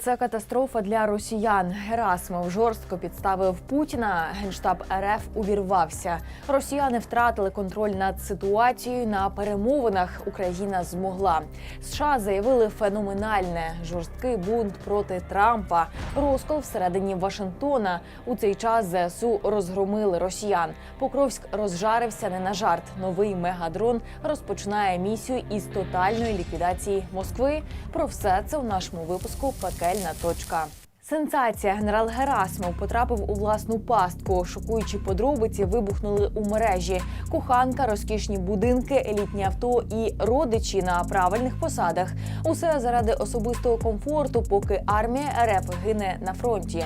Це катастрофа для росіян. Герасимов жорстко підставив Путіна. Генштаб РФ увірвався. Росіяни втратили контроль над ситуацією на перемовинах. Україна змогла. США заявили феноменальне жорсткий бунт проти Трампа. Розкол всередині Вашингтона. У цей час ЗСУ розгромили росіян. Покровськ розжарився не на жарт. Новий мегадрон розпочинає місію із тотальної ліквідації Москви. Про все це у нашому випуску Пекельна точка. Сенсація генерал Герасимов потрапив у власну пастку. Шокуючі подробиці вибухнули у мережі. Коханка, розкішні будинки, елітні авто і родичі на правильних посадах. Усе заради особистого комфорту, поки армія РФ гине на фронті.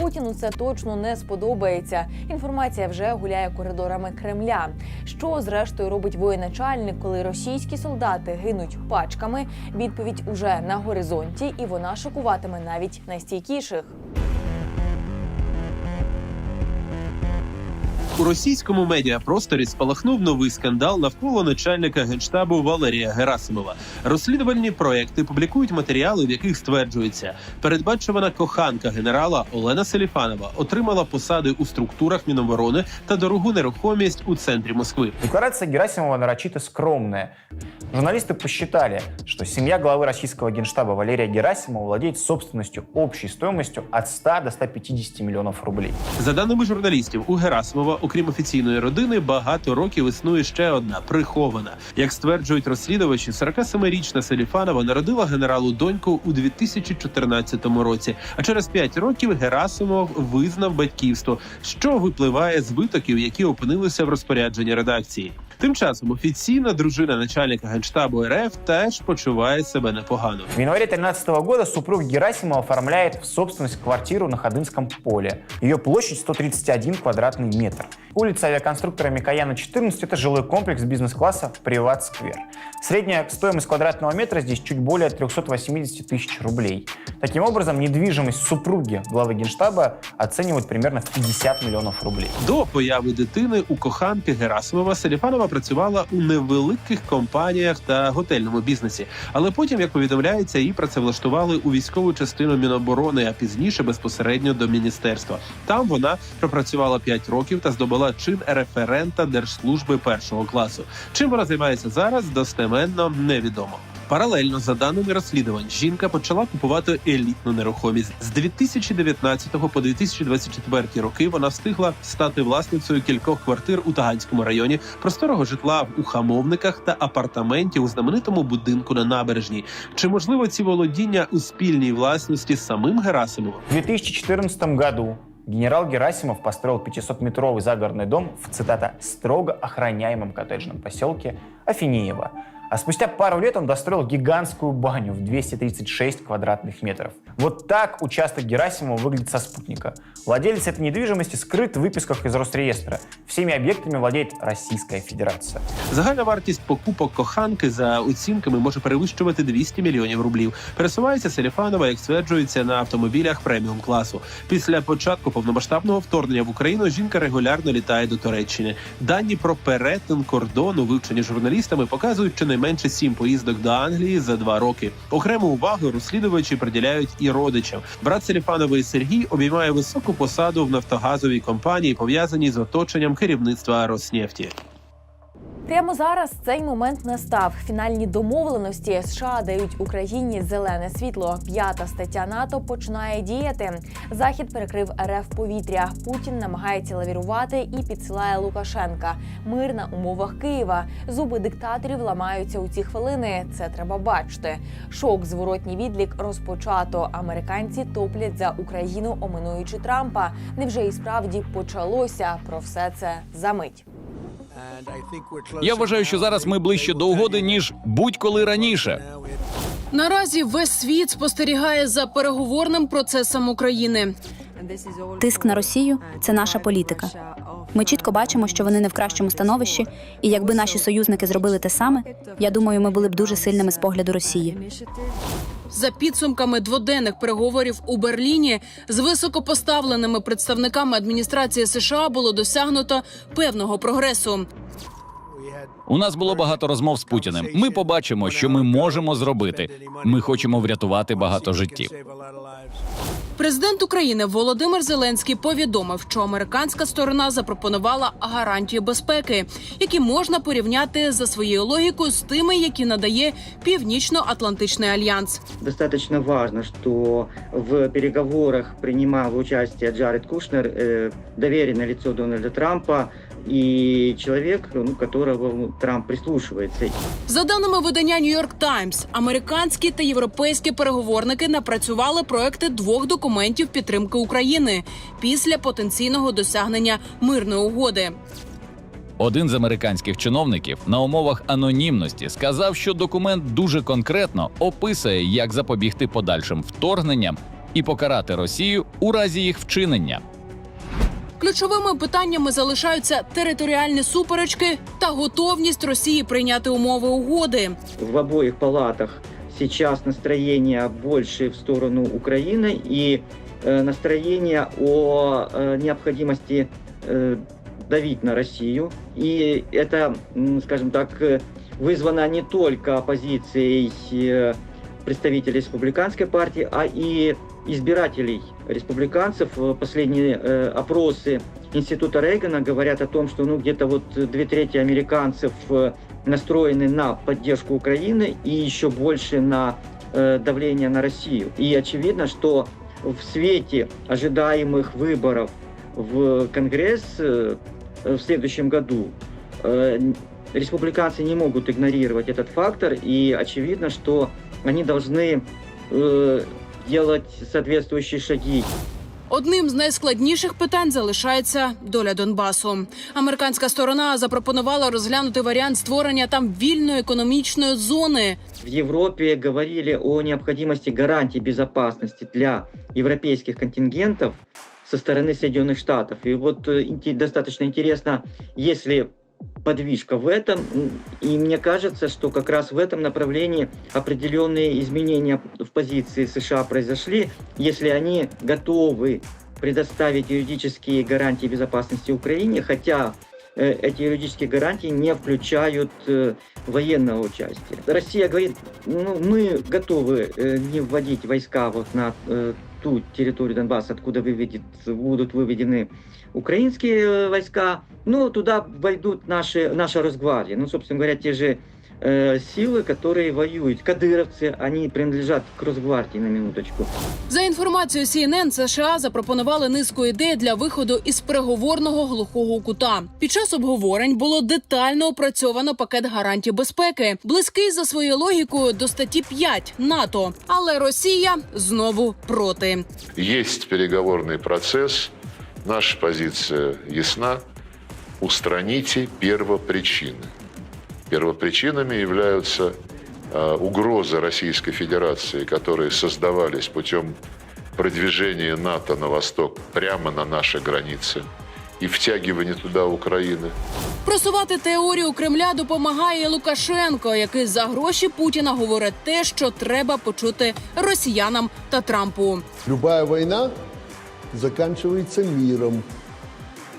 Путіну це точно не сподобається. Інформація вже гуляє коридорами Кремля. Що зрештою робить воєначальник, коли російські солдати гинуть пачками? Відповідь уже на горизонті, і вона шокуватиме навіть найстійкіших. У російському медіапросторі спалахнув новий скандал навколо начальника генштабу Валерія Герасимова. Розслідувальні проекти публікують матеріали, в яких стверджується, передбачувана коханка генерала Олена Селіфанова отримала посади у структурах Міноборони та дорогу нерухомість у центрі Москви. Декларация Герасимова нарочито скромная. Журналисты посчитали, что семья главы российского генштаба Валерия Герасимова владеет собственностью общей стоимостью от 100 до 150 миллионов рублей. За даними журналістів, у Герасимова, окрім офіційної родини, багато років існує ще одна прихована. Як стверджують розслідувачі, 47-річна Селіфанова народила генералу доньку у 2014 році. А через 5 років Герасимов визнав батьківство, що випливає з витоків, які опинилися в розпорядженні редакції. Тим часом офіційна дружина начальника генштабу РФ теж почуває себе непогано. В январе 2013 года супруг Герасимова оформляет в собственность квартиру на Ходынском поле. Ее площадь 131 квадратный метр. Улица авиаконструктора Микояна 14 – это жилой комплекс бизнес-класса «Приват-сквер». Средняя стоимость квадратного метра здесь чуть более 380 тысяч рублей. Таким образом, недвижимость супруги главы генштаба оценивают примерно в 50 миллионов рублей. До появи дитини у коханки Герасимова Селіфанова працювала у невеликих компаніях та готельному бізнесі. Але потім, як повідомляється, її працевлаштували у військову частину Міноборони, а пізніше безпосередньо до міністерства. Там вона пропрацювала 5 років та здобула чин референта держслужби першого класу. Чим вона займається зараз, достеменно невідомо. Паралельно за даними розслідувань, жінка почала купувати елітну нерухомість з 2019 по 2024 роки. Вона встигла стати власницею кількох квартир у Таганському районі, просторого житла у хамовниках та апартаментів у знаменитому будинку на набережній. Чи можливо ці володіння у спільній власності з самим Герасимовим? В 2014 году генерал Герасимов построил 500-метровый загородный дом в, цитата, «строго охраняемом коттеджном поселке Афинеево». А спустя пару лет он достроил гигантскую баню в 236 квадратных метров. Вот так участок Герасимова выглядит со спутника. Владелец этой недвижимости скрыт в выписках из Росреестра. Всеми объектами владеет Российская Федерация. Загальна вартість покупок коханки за оцінками може перевищувати 200 мільйонів рублів. Пересувається Селіфанова, як стверджується, на автомобілях преміум класу. Після початку повномасштабного вторгнення в Україну жінка регулярно літає до Туреччини. Дані про перетин кордону, вивчені журналістами, показують щонайменше сім поїздок до Англії за два роки. Окрему увагу розслідувачі приділяють і родичам. Брат Селіфанової Сергій обіймає високу посаду в нафтогазовій компанії, пов'язаній з оточенням керівництва Роснефті. Прямо зараз цей момент настав. Фінальні домовленості США дають Україні зелене світло. П'ята стаття НАТО починає діяти. Захід перекрив РФ повітря. Путін намагається лавірувати і підсилає Лукашенка. Мир на умовах Києва. Зуби диктаторів ламаються у ці хвилини. Це треба бачити. Шок, зворотній відлік розпочато. Американці топлять за Україну, оминуючи Трампа. Невже і справді почалося? Про все це за мить. Я вважаю, що зараз ми ближче до угоди ніж будь-коли раніше. Наразі весь світ спостерігає за переговорним процесом України. Тиск на Росію це наша політика. Ми чітко бачимо, що вони не в кращому становищі, і якби наші союзники зробили те саме, я думаю, ми були б дуже сильними з погляду Росії. За підсумками дводенних переговорів у Берліні з високопоставленими представниками адміністрації США було досягнуто певного прогресу. У нас було багато розмов з Путіним. Ми побачимо, що ми можемо зробити. Ми хочемо врятувати багато життів. Президент України Володимир Зеленський повідомив, що американська сторона запропонувала гарантії безпеки, які можна порівняти за своєю логікою з тими, які надає Північно-Атлантичний альянс. Достаточно важно, що в переговорах приймав участь Джаред Кушнер, довірене доверенное лицо Дональда Трампа и человек, ну, которого Трамп прислушивается. За даними видання New York Times, американські та європейські переговорники напрацювали проекти двох документів підтримки України після потенційного досягнення мирної угоди. Один з американських чиновників на умовах анонімності сказав, що документ дуже конкретно описує, як запобігти подальшим вторгненням і покарати Росію у разі їх вчинення. Ключовими питаннями залишаються територіальні суперечки та готовність Росії прийняти умови угоди. В обоих палатах сейчас настроение больше в сторону Украины и э, настроение о э, необходимости э, давить на Россию. И это, м, скажем так, э, вызвано не только позицией э, представителей республиканской партии, а и избирателей республиканцев. Э, Последние э, опросы Института Рейгана говорят о том, что ну, где-то вот две трети американцев э, настроены на поддержку Украины и еще больше на давление на Россию. И очевидно, что в свете ожидаемых выборов в Конгресс в следующем году республиканцы не могут игнорировать этот фактор, и очевидно, что они должны делать соответствующие шаги. Одним з найскладніших питань залишається доля Донбасу. Американська сторона запропонувала розглянути варіант створення там вільної економічної зони. В Европе говорили о необходимости гарантий безопасности для европейских контингентов со стороны Соединенных Штатов. И вот э, инте- достаточно интересно, если подвижка в этом, и мне кажется, что как раз в этом направлении определенные изменения в позиции США произошли, если они готовы предоставить юридические гарантии безопасности Украине, хотя э, эти юридические гарантии не включают э, военного участия. Россия говорит, ну, мы готовы э, не вводить войска вот на ту территорию Донбасса, откуда выведет, будут выведены украинские э, войска, но туда войдут наши, наша Росгвардия. Ну, собственно говоря, те же э, силы, которые воюют. Кадыровцы, они принадлежат к Росгвардии, на минуточку. За інформацією CNN, США запропонували низку ідей для виходу із переговорного глухого кута. Під час обговорень було детально опрацьовано пакет гарантій безпеки, близький за своєю логікою до статті 5 НАТО. Але Росія знову проти. Есть переговорный процесс. Наша позиция ясна. Устраните первопричины. Первопричинами являются э, угрозы Российской Федерации, которые создавались путем продвижения НАТО на восток прямо на наши границы и втягивания туда Украины. Просувати теорію Кремля допомагає Лукашенко, який за гроші Путіна говорить те, що треба почути росіянам та Трампу. Любая война заканчивается миром.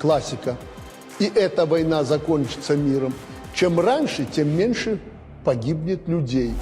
Классика. И эта война закончится миром. Чем раньше, тем меньше погибнет людей.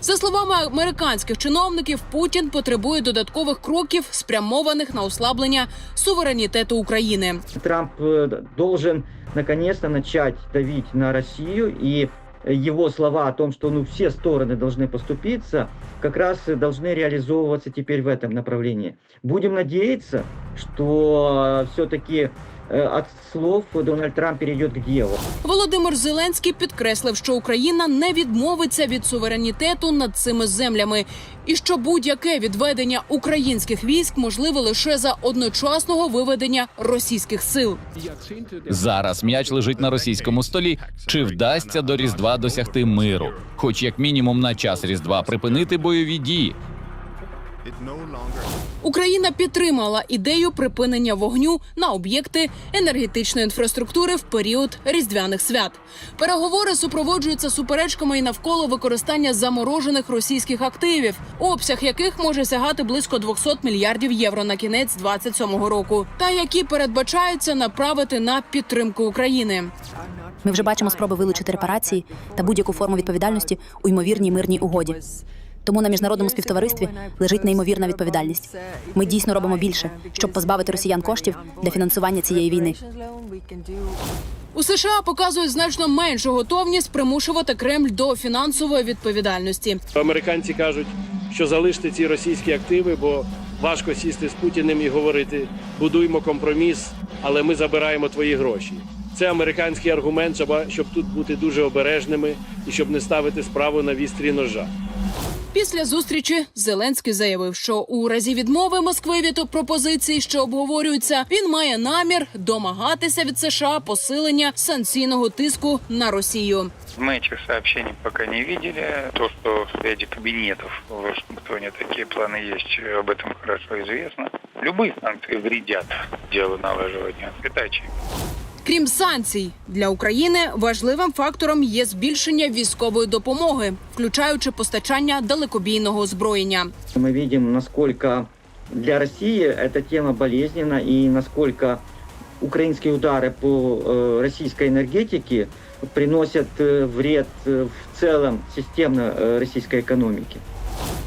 За словами американських чиновників, Путін потребує додаткових кроків, спрямованих на ослаблення суверенітету України. Трамп э, должен наконец-то начать давить на Россию, и его слова о том, что ну, все стороны должны поступиться, как раз и должны реализовываться теперь в этом направлении. Будем надеяться, что все-таки от слов Дональд Трамп перейдет к делу. Володимир Зеленський підкреслив, що Україна не відмовиться від суверенітету над цими землями, і що будь-яке відведення українських військ можливе лише за одночасного виведення російських сил. Зараз м'яч лежить на російському столі. Чи вдасться до Різдва досягти миру? Хоч як мінімум на час Різдва припинити бойові дії. Україна підтримала ідею припинення вогню на об'єкти енергетичної інфраструктури в період різдвяних свят. Переговори супроводжуються суперечками і навколо використання заморожених російських активів, обсяг яких може сягати близько 200 мільярдів євро на кінець 27-го року, та які передбачаються направити на підтримку України. Ми вже бачимо спроби вилучити репарації та будь-яку форму відповідальності у ймовірній мирній угоді. Тому на міжнародному співтоваристві лежить неймовірна відповідальність. Ми дійсно робимо більше, щоб позбавити росіян коштів для фінансування цієї війни. У США показують значно меншу готовність примушувати Кремль до фінансової відповідальності. Американці кажуть, що залиште ці російські активи, бо важко сісти з Путіним і говорити будуймо компроміс, але ми забираємо твої гроші. Це американський аргумент, щоб, щоб тут бути дуже обережними і щоб не ставити справу на вістрі ножа. Після зустрічі Зеленський заявив, що у разі відмови Москви від пропозицій, що обговорюються, він має намір домагатися від США посилення санкційного тиску на Росію. Мы этих сообщений пока не видели. То, что в ряде кабинетов в Вашингтоне такие планы есть, об этом хорошо известно. Любые санкции вредят делу налаживания передачи. Крім санкцій для України важливим фактором є збільшення військової допомоги, включаючи постачання далекобійного озброєння. Мы видим, насколько для России эта тема болезненна и насколько украинские удары по э, российской энергетике приносят э, вред э, в целом системно э, российской экономике.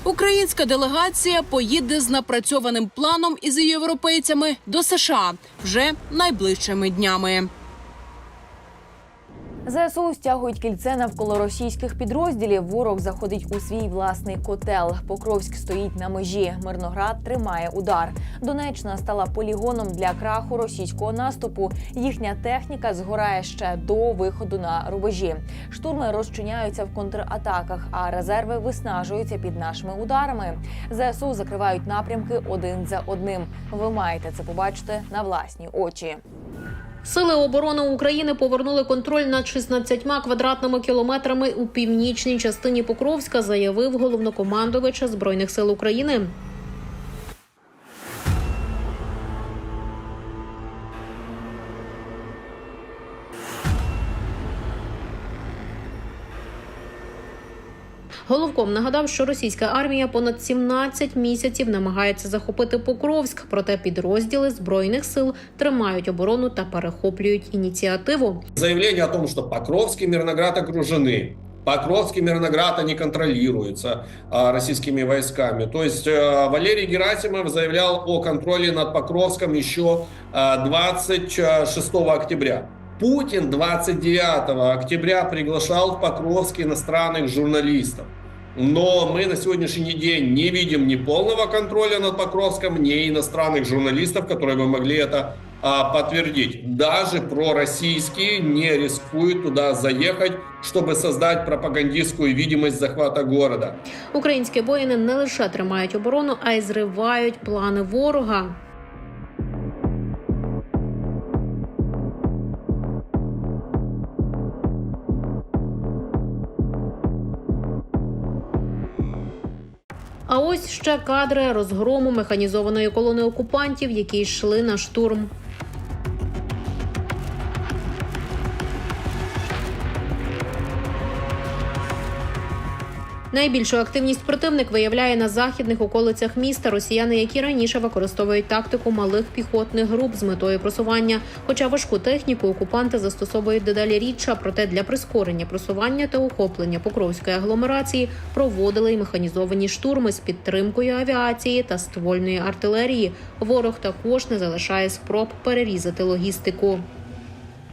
Українська делегація поїде з напрацьованим планом із європейцями до США вже найближчими днями. ЗСУ стягують кільце навколо російських підрозділів. Ворог заходить у свій власний котел. Покровськ стоїть на межі. Мирноград тримає удар. Донеччина стала полігоном для краху російського наступу. Їхня техніка згорає ще до виходу на рубежі. Штурми розчиняються в контратаках, а резерви виснажуються під нашими ударами. ЗСУ закривають напрямки один за одним. Ви маєте це побачити на власні очі. Сили оборони України повернули контроль над 16 квадратними кілометрами у північній частині Покровська, заявив головнокомандувач збройних сил України. Головком нагадав, що російська армія понад 17 місяців намагається захопити Покровськ, проте підрозділи збройних сил тримають оборону та перехоплюють ініціативу. Заявление о том, что Покровский и Мирноград окружены. Покровский и Мирноград они контролируются а, российскими войсками. То есть э, Валерий Герасимов заявлял о контроле над Покровском еще э, 26 октября. Путин 29 октября приглашал в Покровск иностранных журналистов. Но мы на сегодняшний день не видим ни полного контроля над Покровском, ни иностранных журналистов, которые бы могли это а, подтвердить. Даже пророссийские не рискуют туда заехать, чтобы создать пропагандистскую видимость захвата города. Українські воїни не лише тримають оборону, а й зривають плани ворога. Ось ще кадри розгрому механізованої колони окупантів, які йшли на штурм. Найбільшу активність противник виявляє на західних околицях міста росіяни, які раніше використовують тактику малих піхотних груп з метою просування. Хоча важку техніку окупанти застосовують дедалі рідше, проте для прискорення просування та охоплення покровської агломерації проводили й механізовані штурми з підтримкою авіації та ствольної артилерії. Ворог також не залишає спроб перерізати логістику.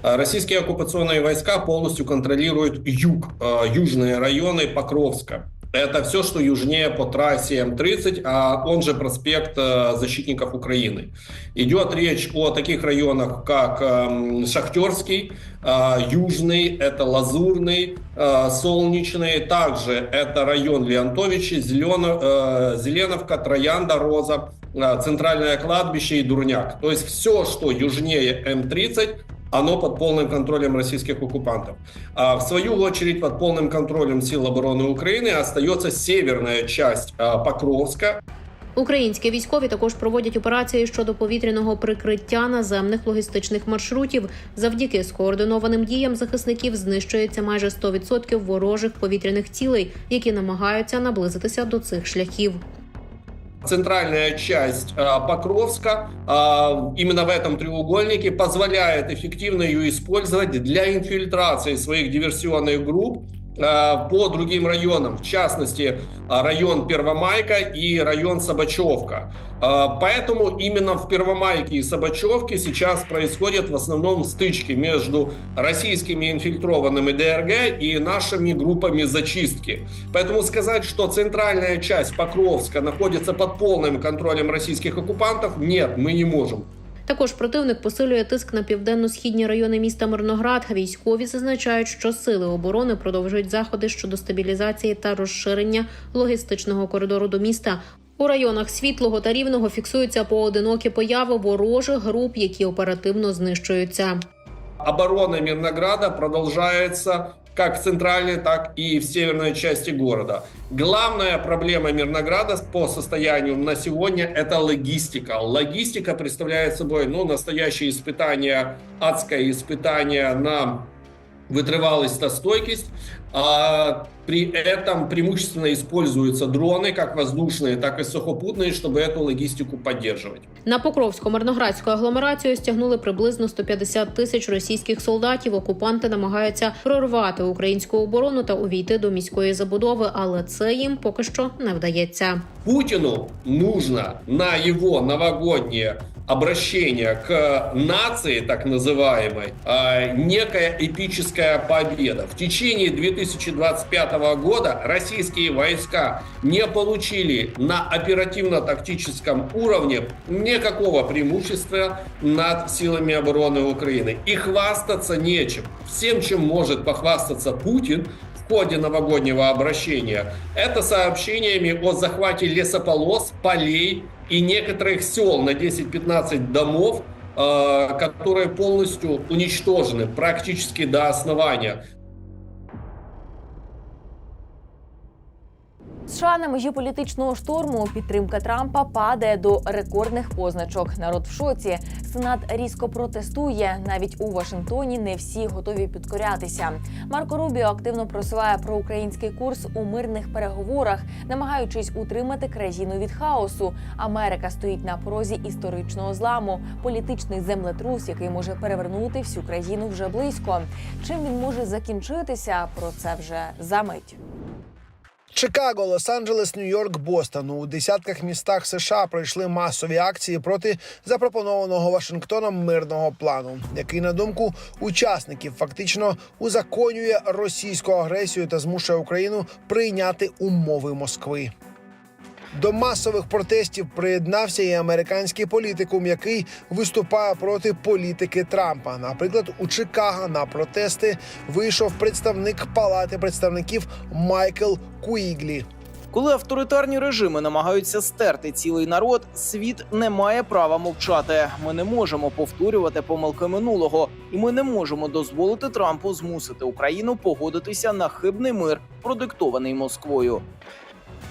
А Российские оккупационные войска полностью контролируют юг, э, южные районы Покровска. Это все, что южнее по трассе М-30, а он же проспект э, защитников Украины. Идет речь о таких районах, как эм, Шахтерский, э, Южный, это Лазурный, э, Солнечный. Также это район Леонтовичи, э, Зеленовка, Троянда, Роза, Центральное кладбище и Дурняк. То есть все, что южнее М-30, оно под полным контролем российских оккупантов. А в свою очередь под полным контролем сил обороны Украины остается северная часть а, Покровска, Українські військові також проводять операції щодо повітряного прикриття наземних логістичних маршрутів. Завдяки скоординованим діям захисників знищується майже 100% ворожих повітряних цілей, які намагаються наблизитися до цих шляхів. Центральная часть э, Покровска э, именно в этом треугольнике позволяет эффективно ее использовать для инфильтрации своих диверсионных групп э, По другим районам, в частности э, район Первомайка и район Собачевка. Э, Поэтому именно в Первомайке и Собачевке сейчас происходят в основном стычки между российскими инфильтрованными ДРГ и нашими группами зачистки. Поэтому сказать, что центральная часть Покровска находится под полным контролем российских оккупантов, нет, мы не можем. Також противник посилює тиск на південно-східні райони міста Мирноград. Військові зазначають, що сили оборони продовжують заходи щодо стабілізації та розширення логістичного коридору до міста. У районах світлого та рівного фіксуються поодинокі появи ворожих груп, які оперативно знищуються. Оборона Мирнограда продолжается как в центральной, так и в северной части города. Главная проблема Мирнограда по состоянию на сегодня – это логистика. Логистика представляет собой ну, настоящее испытание, адское испытание на вытрывалость и стойкость. А при этом преимущественно используются дроны, как воздушные, так и сухопутные, чтобы эту логистику поддерживать. На Покровсько-Мирноградську агломерацію стягнули приблизно 150 тисяч російських солдатів. Окупанти намагаються прорвати українську оборону та увійти до міської забудови, але це їм поки що не вдається. Путину нужно на его новогоднее обращение к нации, так называемой, э, некая эпическая победа. В течение 2025 года российские войска не получили на оперативно-тактическом уровне никакого преимущества над силами обороны Украины. И хвастаться нечем. Всем, чем может похвастаться Путин, в ходе новогоднего обращения, это сообщениями о захвате лесополос, полей и некоторых сел на 10-15 домов, э, которые полностью уничтожены практически до основания. США на межі політичного шторму підтримка Трампа падає до рекордних позначок. Народ в шоці. Сенат різко протестує. Навіть у Вашингтоні не всі готові підкорятися. Марко Рубіо активно просуває проукраїнський курс у мирних переговорах, намагаючись утримати країну від хаосу. Америка стоїть на порозі історичного зламу, політичний землетрус, який може перевернути всю країну вже близько. Чим він може закінчитися? Про це вже за мить. Чикаго, Лос-Анджелес, Нью-Йорк, Бостон. У десятках містах США пройшли масові акції проти запропонованого Вашингтоном мирного плану, який, на думку учасників, фактично узаконює російську агресію та змушує Україну прийняти умови Москви. До масових протестів приєднався і американський політикум, який виступає проти політики Трампа. Наприклад, у Чикаго на протести вийшов представник Палати представників Майкл Куіглі. Коли авторитарні режими намагаються стерти цілий народ, світ не має права мовчати. Ми не можемо повторювати помилки минулого, і ми не можемо дозволити Трампу змусити Україну погодитися на хибний мир, продиктований Москвою.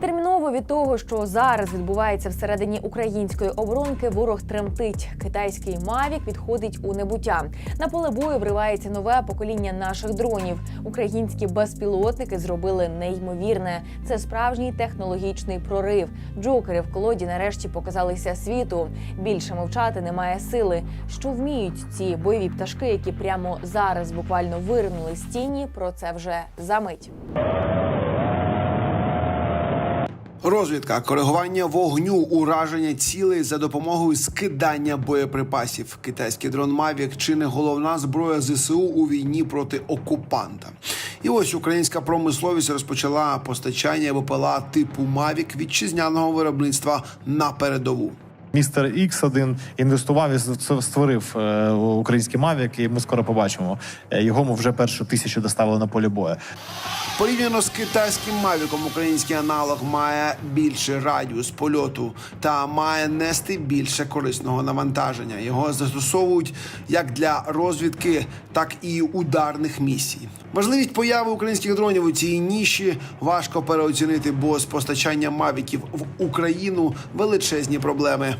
Терміново від того, що зараз відбувається всередині української оборонки, ворог тремтить. Китайський мавік відходить у небуття. На поле бою вривається нове покоління наших дронів. Українські безпілотники зробили неймовірне. Це справжній технологічний прорив. Джокери в колоді нарешті показалися світу. Більше мовчати немає сили. Що вміють ці бойові пташки, які прямо зараз буквально виринули з тіні. Про це вже за мить. Розвідка, коригування вогню, ураження цілей за допомогою скидання боєприпасів. Китайський дрон Мавік чи не головна зброя ЗСУ у війні проти окупанта. І ось українська промисловість розпочала постачання БПЛА типу Мавік вітчизняного виробництва на передову. Містер X1 інвестував і створив е, український Мавік, і ми скоро побачимо. Е, Його ми вже першу тисячу доставили на полі бою. Порівняно з китайським мавіком, український аналог має більший радіус польоту та має нести більше корисного навантаження. Його застосовують як для розвідки, так і ударних місій. Важливість появи українських дронів у цій ніші важко переоцінити, бо з постачанням мавіків в Україну величезні проблеми.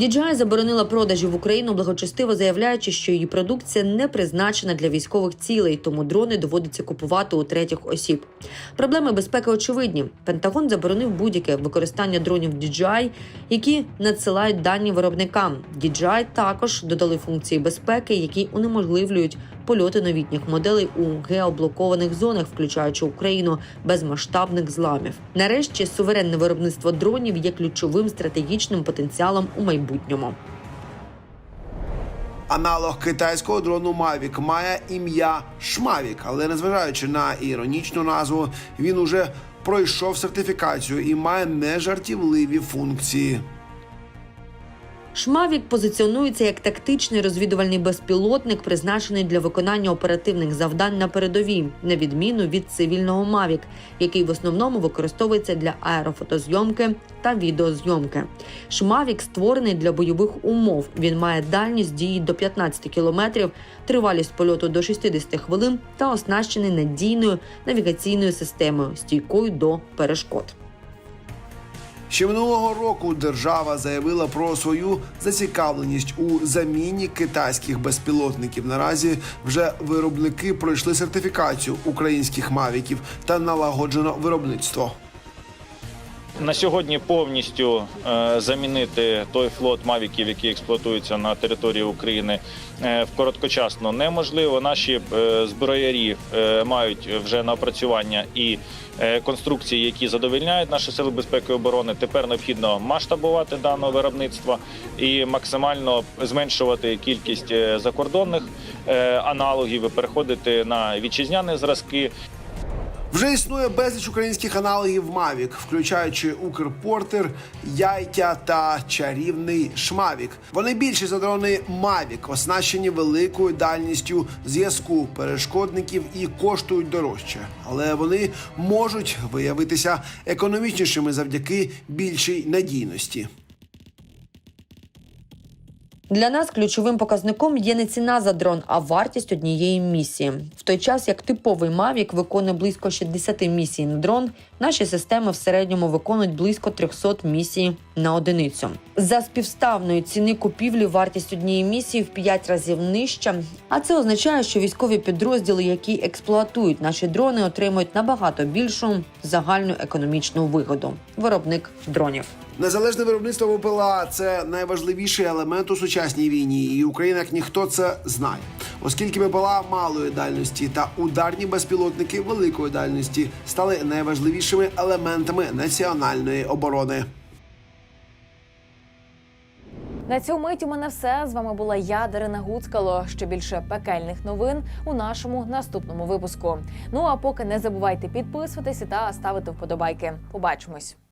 DJI заборонила продажі в Україну, благочестиво заявляючи, що її продукція не призначена для військових цілей, тому дрони доводиться купувати у третіх осіб. Проблеми безпеки очевидні. Пентагон заборонив будь-яке використання дронів DJI, які надсилають дані виробникам. DJI також додали функції безпеки, які унеможливлюють польоти новітніх моделей у геоблокованих зонах, включаючи Україну, без масштабних зламів. Нарешті суверенне виробництво дронів є ключовим стратегічним потенціалом у майбутньому. Аналог китайського дрону Mavic має ім'я Шмавік, але незважаючи на іронічну назву, він уже пройшов сертифікацію і має нежартівливі функції. Шмавік позиціонується як тактичний розвідувальний безпілотник, призначений для виконання оперативних завдань на передовій, на відміну від цивільного Мавік, який в основному використовується для аерофотозйомки та відеозйомки. Шмавік створений для бойових умов. Він має дальність дії до 15 кілометрів, тривалість польоту до 60 хвилин та оснащений надійною навігаційною системою, стійкою до перешкод. Ще минулого року держава заявила про свою зацікавленість у заміні китайських безпілотників. Наразі вже виробники пройшли сертифікацію українських мавіків та налагоджено виробництво. На сьогодні повністю е, замінити той флот мавіків, який експлуатується на території України, е, в короткочасно неможливо. Наші е, зброярі мають вже напрацювання і конструкції, які задовольняють наші сили безпеки і оборони. Тепер необхідно масштабувати дане виробництво і максимально зменшувати кількість закордонних аналогів і переходити на вітчизняні зразки. Вже існує безліч українських аналогів Mavic, включаючи Укрпортер, Яйтя та чарівний Шмавік. Вони більші за дрони Mavic, оснащені великою дальністю зв'язку перешкодників і коштують дорожче, але вони можуть виявитися економічнішими завдяки більшій надійності. Для нас ключовим показником є не ціна за дрон, а вартість однієї місії. В той час як типовий Mavic виконує близько 60 місій на дрон, наші системи в середньому виконують близько 300 місій на одиницю. За співставної ціни купівлі вартість однієї місії в 5 разів нижча. А це означає, що військові підрозділи, які експлуатують наші дрони, отримують набагато більшу загальну економічну вигоду. Виробник дронів. Незалежне виробництво ВПЛА це найважливіший елемент у сучасній війні, і Україна як ніхто це знає, оскільки ВПЛА малої дальності та ударні безпілотники великої дальності стали найважливішими елементами національної оборони. На цю мить у мене все. З вами була я, Дарина Гуцкало. Ще більше пекельних новин у нашому наступному випуску. Ну а поки не забувайте підписуватися та ставити вподобайки. Побачимось.